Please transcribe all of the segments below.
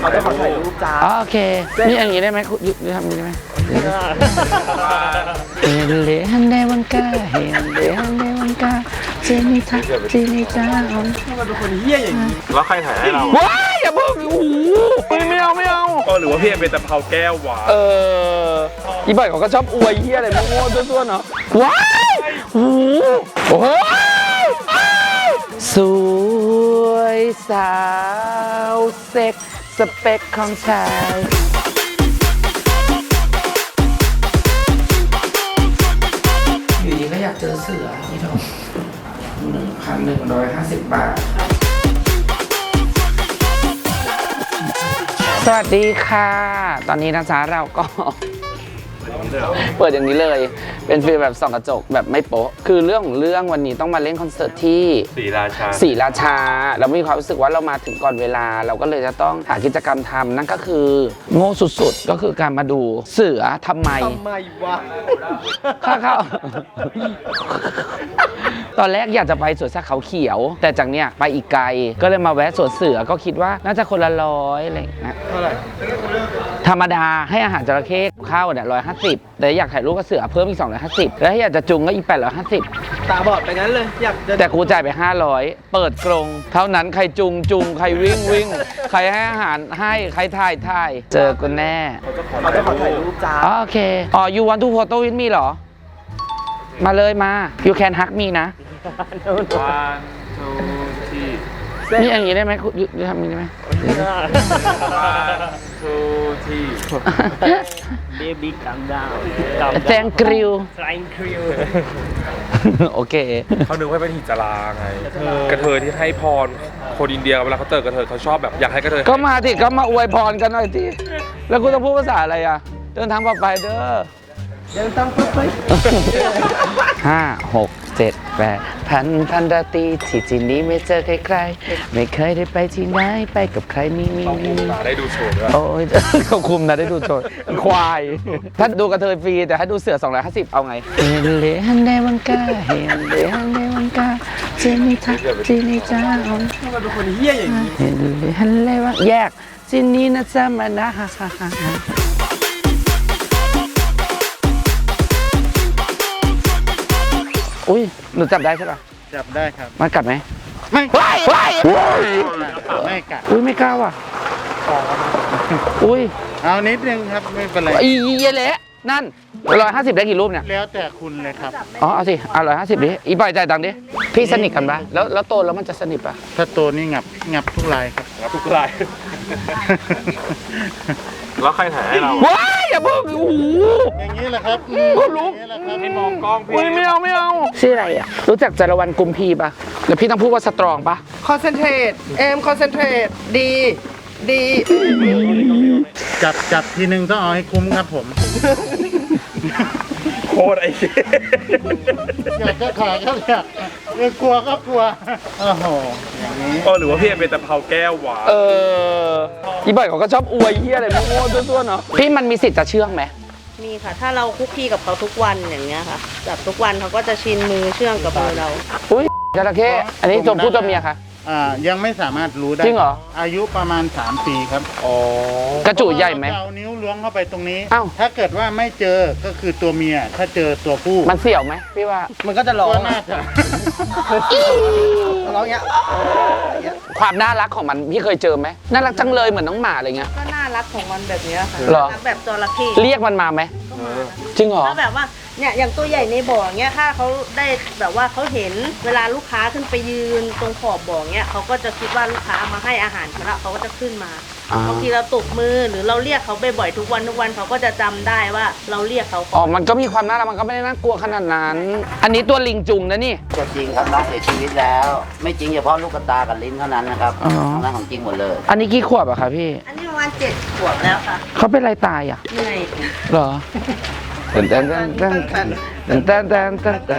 เขาจะขอถ่ายรูปจ้าอ๋อโอเค นี่อย่างนี้ได้ไหมคุณยุทำอย่างนี้ได้ไหมเฮเลฮันเดวันกาเฮเลฮันเดวันกาเจนี่ทักเจนี่จ้าแล้วใครถ่ายให้เราว้ายอย่าเพิ่งโอ้โหไม่เอาไม่เอาก็หรือว่าพี่เอ็มเป็นตะเภาแก้วหวานเอออีบ่อยเขาก็ชอบอวยเฮียอะไรมั่วๆซั่วๆเนาะว้ายโอ้โหโอ้โหสวยสาวเซ็ก สเปคของชายอยู่ดีก็อยากเจอเสือพี่ทองหนึ่งพันหนึ่งร้อยห้าสิบบาท สวัสดีค่ะ ตอนนี้นะจ๊ะเราก็ เปิดอย่างนี้เลย เป็นฟีลแบบส่องกระจกแบบไม่โป๊ะ คือเรื่องของเรื่องวันนี้ต้องมาเล่นคอนเสิร์ตที่สีราชาศรีราชา เรามีความรู้สึกว่าเรามาถึงก่อนเวลา เราก็เลยจะต้องหากิจกรรมทำนั่นก็คือ โง่สุดๆ ก็คือการมาดูเสือทำไมทำไมวะ ข้าเข้า ตอนแรกอยากจะไปสวนสัตว์เขาเขียว แต่จากเนี้ยไปอีกไกลก็เลยมาแวะสวนเสือก็คิดว่าน่าจะคนละร้อยอะไรอย่างเงี้ยเท่าไหร่ธรรมดาให้อาหารจระเข้ข้าวเนี่ยร้อยห้าสิบแต่อยากถ่ายรูปกับเสือเพิ่มอีกสองร้อยห้าสิบแล้วถ้าอยากจะจุงก็อีกแปดร้อยห้าสิบตาบอดไปงั้นเลยอยากจะแต่กูจ่ายไปห้าร้อยเปิดกรงเท่านั้นใครจุงจุงใครวิ่งวิ่งใครให้อาหารให้ใครถ่ายถ่ายเจอกันแน่เขาจะขอถ่ายรูปจ้าอ๋อโอเคอ๋อ you want to photo with me เหรอ มาเลยมา you can hug me นะ วันทูที่นี่อย่างนี้ได้ไหมคุณยูทำอย่างนี้ได้ไหมทูที่ Baby, calm down. Calm down. thank you Trying crew. โอเคเขานึกว่าเป็นหิจาราไงกระเทยที่ให้พรคนอินเดียเวลาเขาเจอกระเทยเขาชอบแบบอยากให้กระเทยก็มาสิก็มาอวยพรกันหน่อยทีแล้วกูต้องพูดภาษาอะไรอะเดินทางปลอดภัยเด้อยังตั้งปุ๊บไปห้าหกเจ็ด แปดพันพันราตรีที่ที่นี้ไม่เจอใครๆ ไม่เคยได้ไปที่ไหนไปกับใครมีมีต้องมีมุมตาได้ดูโชว์ด้วย โอ้ย เขาคุมนะได้ดูโจทย์ควาย ถ้าดูกระเทยฟรี แต่ถ้าดูเสือ 250 เอาไงเฮเลฮันเดวันกาเฮเลฮันเดวันกาเจนี่ทักเจนี่จ้าทำไมเป็นคนเฮี้ยอย่างนี้เฮเลฮันเลวันแยกเจนี่นะจ๊ะมานะฮ่าฮ่าฮ่า อุ้ยหนูจับได้ใช่ปะจับได้ครับ มันกัดไหมไม่ว้ายว้ายว้ายไม่กัดอุ้ยไม่กล้าว่ะอุ้ยเอานิดนึงครับไม่เป็นไรอีเยเละนั่นร้อยห้าสิบได้กี่รูปเนี่ยแล้วแต่คุณเลยครับอ๋อเอาสิเอาร้อยห้าสิบดิอีปล่อยใจายตังค์ดิพี่สนิทกันปะแล้วแล้วโตแล้วมันจะสนิทปะถ้าตัวนี้งับงับทุกลายครับทุกราย แล้วใครถ่ายให้เราว้ายอย่าเพิ่งโอ้โหอย่างนี้แหละครับก็รู้อย่างนี้แหละครับให้มองกล้องพี่อุ้ยไม่เอาไม่เอาชื่ออะไรอะ รู้จักจารวันกุมพีปะแล้วพี่ต้องพูดว่าสตรองปะคอนเซนเทรตเอมคอนเซนเทรตดีดีจับจับทีนึงต้องเอาให้คุ้มครับผม โคตรไอ้เหี้ยอยากจะขายก็อยากเออกลัวก็กลัวโอ้โหอย่างนี้ก็หรือว่าพี่เอ็มเป็นตะเภาแก้วหวานเอออีบ่อยเขาก็ชอบอวยเฮียอะไรมั่วๆซั่วๆเนาะพี่มันมีสิทธิ์จะเชื่องไหมมีค่ะ ถ้าเราคุกคีกับเขาทุกวันอย่างเงี้ยค่ะจับทุกวันเขาก็จะชินมือเชื่องกับมือเราอุ้ยจระเข้อันนี้ตัวผู้ตัวเมียค่ะ อ่ายังไม่สามารถรู้ได้จริงเหรอ อายุประมาณ3ปีครับอ๋อกระจุใหญ่ไหมเราจะเอานิ้วล้วงเข้าไปตรงนี้ อ้าว ถ้าเกิดว่าไม่เจอก็คือตัวเมีย ถ้าเจอตัวผู้มันเสี่ยวไหมพี่ว่า มันก็จะร้อก็งน่าจะ ร้องเงี้ยความน่ารักของมันพี่เคยเจอไหมน่ารักจังเลยเหมือนน้องหมาอะไรเงี้ย ก็น่ารักของมันแบบเนี้ยค่ะเหรอ น่ารักแบบจระเข้เรียกมันมาไหมจริงเหรอ ถ้าแบบว่า เนี่ยอย่างตัวใหญ่ในบ่อเงี้ยถ้าเขาได้แบบว่าเขาเห็นเวลาลูกค้าขึ้นไปยืนตรงขอบบ่อเงี้ยเขาก็จะคิดว่าลูกค้ามาให้อาหารเขาแล้วเขาก็จะขึ้นมาอ่า บางทีเราตกมือหรือเราเรียกเขาบ่อยๆทุกวันทุกวันเขาก็จะจำได้ว่าเราเรียกเขาอ๋อ มันก็มีความน่ารัก มันก็ไม่ได้น่ากลัวขนาดนั้น อันนี้ตัวลิงจุงนะนี่ก็จริงครับน้องเสียชีวิตแล้ว ไม่จริงเฉพาะลูกกระตากับลิ้นเท่านั้นนะครับอ๋อทั้งนั้นของจริงหมดเลย อันนี้กี่ขวบอะคะพี่ อันนี้ประมาณเจ็ดขวบแล้วค่ะ เขาเป็นอะไรตายอะเหนื่อย เหรอเต้นเต้นเต้นเต้นเต้นเต้นเต้นเต้นเต้นเ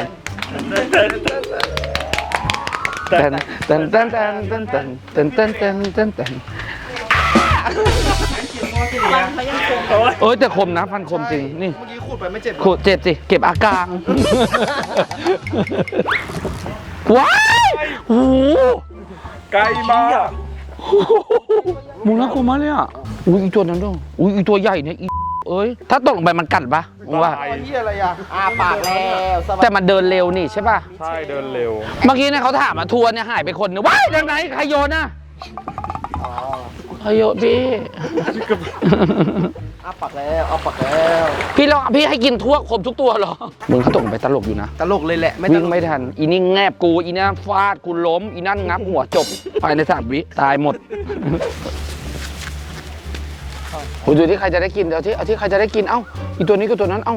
ต้นเต้นเต้นเต้นเต้นเต้นเต้นเต้นเต้นเต้นเต้นฟันเขายังคงโอ้ยแต่คมนะฟันคมจริงนี่เมื่อกี้ขูดไปไม่เจ็บขูดเจ็บสิเก็บอาการว้ายโอ้โหใกล้มากมึงน่ากลัวมากเลยอะอุ้ยอีตัวนั้นด้วยอุ้ยอีตัวใหญ่เนี่ย เอ้ยถ้าตกลงไปมันกัดปะมึงว่า ตายเฮียอะไรอะอาปากแล้วสบายแต่มันเดินเร็วนี่ใช่ป่ะ ใช่เดินเร็ว เมื่อกี้เนี่ยเขาถามมาทัวร์เนี่ยหายไปคนนึงว้ายทางไหนใครโยนน่ะใครโยนพี่ อาปากแล้วอาปากแล้วพี่ลองพี่ให้กินทั่วครบทุกตัวเหรอมึงเขาตกลงไปตลกอยู่นะ ตลกเลยแหละไม่ตวิ่ลงกไม่ทัน อีนี่แงบกู อีนั่นฟาดกูล้ม อีนั่นงับหัวจบ ภายในสามวิ ตายหมด โอ้ยดูที่ใครจะได้กินเดี๋ยวที่เอาที่ใครจะได้กินเอ้าอีตัวนี้กับตัวนั้นเอ้า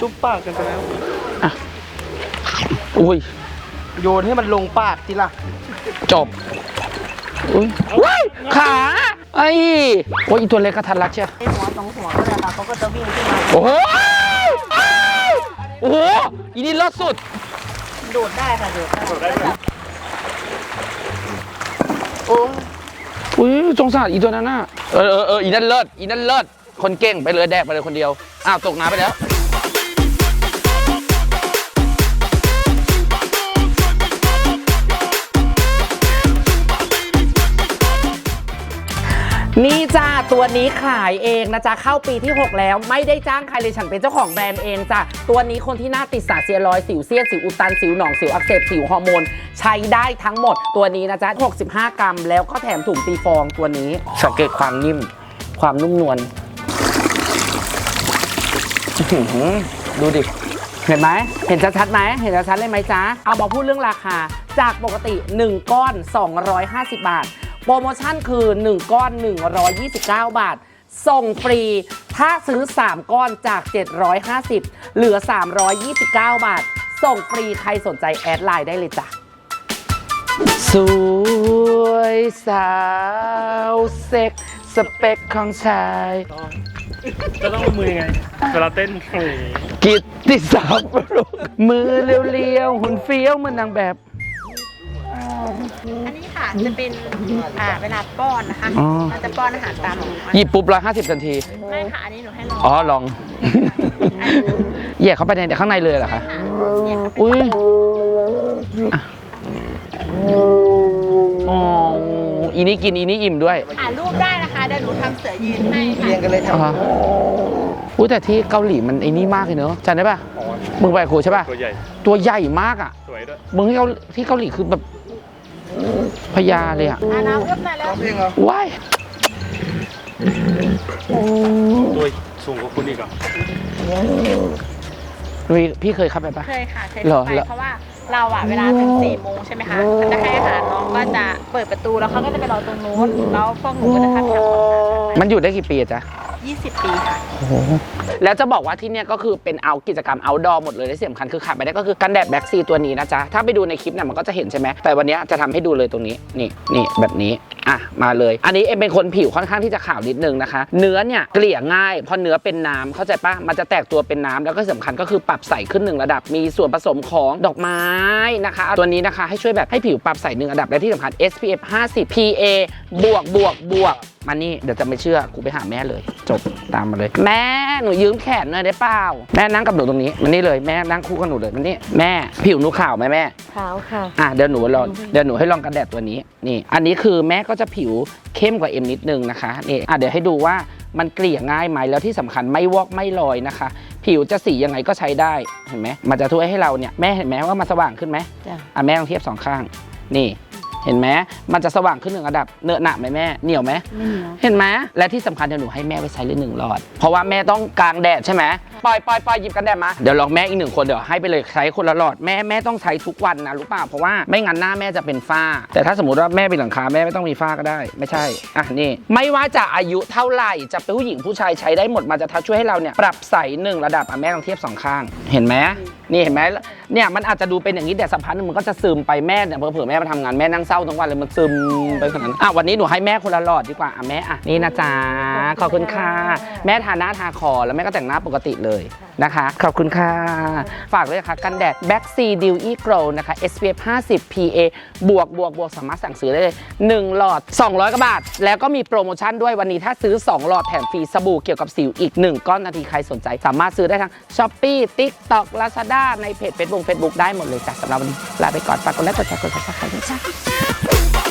จุ๊บปากกันไปแล้ว อุ้ยโยนให้มันลงปากทีละจบอุ้ยว้ายขาไอ้โอ้ยอีตัวเล็กกระทันรัดเชียวไอหัวสองหัวก็เลยค่ะเขาก็จะวิ่งขึ้นมาโอ้โหโอ้โหอีนี่รอดสุด โดดได้ค่ะโดดได้อุ้ ยสงสารอีตัวนั้นน่ะเออเออเอออีนั่นเลิศอีนั่นเลิศคนเก่งไปเลยแดกไปเลยคนเดียวอ้าวตกน้ำไปแล้ว นี่จ้าตัวนี้ขายเองนะจ๊ะเข้าปีที่ 6 แล้วไม่ได้จ้างใครเลยฉันเป็นเจ้าของแบรนด์เองจ้ะตัวนี้คนที่หน้าติดสาเซียรอยสิวเซียนสิวอุดตันสิวหนองสิวอักเสบสิวฮอร์โมน ใช้ได้ทั้งหมดตัวนี้นะจ๊ะ65 กรัม แล้วก็แถมถุงตีฟองตัวนี้สังเกตความนิ่ม ความนุ่มนวลดูดิเห็นไหมเห็นชัดๆไหมเห็นชัดเลยไหมจ๊ะเอามาพูดเรื่องราคาจากปกติ 1 ก้อน 250 บาท โปรโมชั่นคือ 1 ก้อน 129 บาท ส่งฟรี ถ้าซื้อ 3 ก้อนจาก 750 เหลือ 329 บาท ส่งฟรีใครสนใจแอดไลน์ได้เลยจ้ะสวยสาวเซ็กสเปคของชายจะต้องมือยังไงเวลาเต้นโอ้โหกิตติศัพท์มือเรียวๆหุ่นเฟี้ยวเหมือนนางแบบ อันนี้ค่ะจะเป็นอ่าเวลาป้อนนะคะอ๋อ เราจะป้อนอาหารตามหมูหยิบปุ๊บร้อยห้าสิบทันที ไม่ค่ะอันนี้หนูให้ลองอ๋อลอง แย่เข้าไปในข้างในเลยเหรอคะอุ้ยอะอ๋ออีนี่กินอีนี่อิ่มด้วยถ่ายรูปได้นะคะเดี๋ยวหนูทำเสือยืนให้ค่ะเรียงกันเลยอ๋ออุ้ยแต่ที่เกาหลีมันไอ้นี่มากเลยเนอะจำได้ป่ะ มึงไปกับครูใช่ป่ะ ตัวใหญ่ ตัวใหญ่มากอะ สวยด้วย มึงที่เกาที่เกาหลีคือแบบ พญาเลยอะอ่าน้ำเอื้อมหน่อยแล้วเพลงเหรอว้ายตัวสูงกว่าคุณอีกอะพี่พี่เคยเข้าไปป่ะเคยค่ะ เคยเหรอไปแล้วเพราะว่าเราอะเวลาถึงสี่โมงใช่ไหมคะจะให้อาหารน้องก็จะเปิดประตูแล้วเขาก็จะไปรอตรงนู้นแล้วพวกหนูก็จะทำกับมันอยู่ได้กี่ปีอะจ๊ะยี่สิบปีค่ะ แล้วจะบอกว่าที่เนี่ยก็คือเป็นเอากิจกรรมเอาดอหมดเลยและที่สำคัญคือขาดไม่ได้ก็คือกันแดดแบ็กซีตัวนี้นะจ๊ะ ถ้าไปดูในคลิปเนี่ยมันก็จะเห็นใช่ไหมแต่วันนี้จะทำให้ดูเลยตรงนี้นี่นี่แบบนี้อะมาเลย อันนี้เอ็มเป็นคนผิวค่อนข้างที่จะขาวนิดนึงนะคะ เนื้อเนี่ยเกลี่ยง่ายเพราะเนื้อเป็นน้ำเข้าใจปะมันจะแตกตัวเป็นน้ำแล้วก็สำคัญก็คือปรับใสขึ้นหนึ่งระดับมีส่วนผสมของดอกไม้นะคะตัวนี้นะคะให้ช่วยแบบให้ผิวปรับใสหนึ่งระดับและที่สำคัญ SPF 50 PA บวกบวกบวกมานี่เดี๋ยวจะไม่เชื่อกูไปหาแม่เลยจบตามมาเลย แม่หนูยืมแขนหน่อยได้เปล่าแม่นั่งกับหนูตรงนี้มันนี่เลยแม่นั่งคู่กับหนูเลยมันนี่แม่ผิวหนูขาวไหมแม่ขาวค่ะอะเดี๋ยวหนูลองเดี๋ยวหนูให้ลองกันแดดตัวนี้นี่ อันนี้คือแม่ก็จะผิวเข้มกว่าเอ็มนิดนึงนะคะนี่อะเดี๋ยวให้ดูว่ามันเกลี่ยง่ายไหมแล้วที่สำคัญไม่วอกไม่ลอยนะคะ ผิวจะสียังไงก็ใช้ได้เห็นไหมมันจะช่วยให้เราเนี่ยแม่เห็นไหมว่ามันสว่างขึ้นไหมจ้ะอะแม่ลองเทียบสองข้างนี่ เห็นไหมมันจะสว่างขึ้นหนึ่งระดับเนื้อะหนะไหมแม่เหนียวไหมไม่เหนียว เห็นไหมและที่สำคัญเดี๋ยวหนูให้แม่ไปใช้เลยหนึ่งหลอด เพราะว่าแม่ต้องกลางแดดใช่ไหมปล่อยปล่อยปล่อยหยิบกันแดดมาเดี๋ยวลองแม่อีกหนึ่งคนเดี๋ยวให้ไปเลยใช้คนละหลอดแม่แม่ต้องใช้ทุกวันนะรู้ป่ะเพราะว่าไม่งั้นหน้าแม่จะเป็นฝ้า แต่ถ้าสมมติว่าแม่เป็นหลังคาแม่ไม่ต้องมีฝ้าก็ได้ ไม่ใช่อะนี่ไม่ว่าจะอายุเท่าไหร่จะเป็นผู้หญิงผู้ชายใช้ได้หมดมันจะทัช่วยให้เราเนี่ยปรับใสหนึ่งระดับอะแม่ลองเทียบสองข้าง เห็นไหม นี่เห็นไหมเนี่ยมันอาจจะดูเป็นอย่างนี้แต่สักพักนึงมันก็จะซึมไปแม่เนี่ยเผื่อแม่มาทำงานแม่นั่งเศร้าทั้งวันเลยมันซึมไปขนาดนั้นอะวันนี้หนูให้แม่คนละหลอดดีกว่าอะแม่อะนี่นะจ๊ะขอบคุณค่ะแม่ทาหน้าทาคอแล้วแม่ก็แต่งหน้าปกติเลย นะคะ ขอบคุณค่ะ ฝากด้วยนะคะกันแดด Back C Dew E Glow นะคะ SPF 50 PA บวกบวกบวกสามารถสั่งซื้อได้เลย 1 หลอด 200กว่าบาท แล้วก็มีโปรโมชั่นด้วยวันนี้ถ้าซื้อ 2 หลอดแถมฟรีสบู่เกี่ยวกับสิวอีก 1 ก้อนนาทีใครสนใจ สามารถซื้อได้ทั้ง Shopee TikTok Lazada ในเพจ Facebook Facebook ได้หมดเลยจ้ะสำหรับวันนี้ลาไปก่อนฝากกดไลค์กดแชร์กด Subscribe ด้วยจ้ะ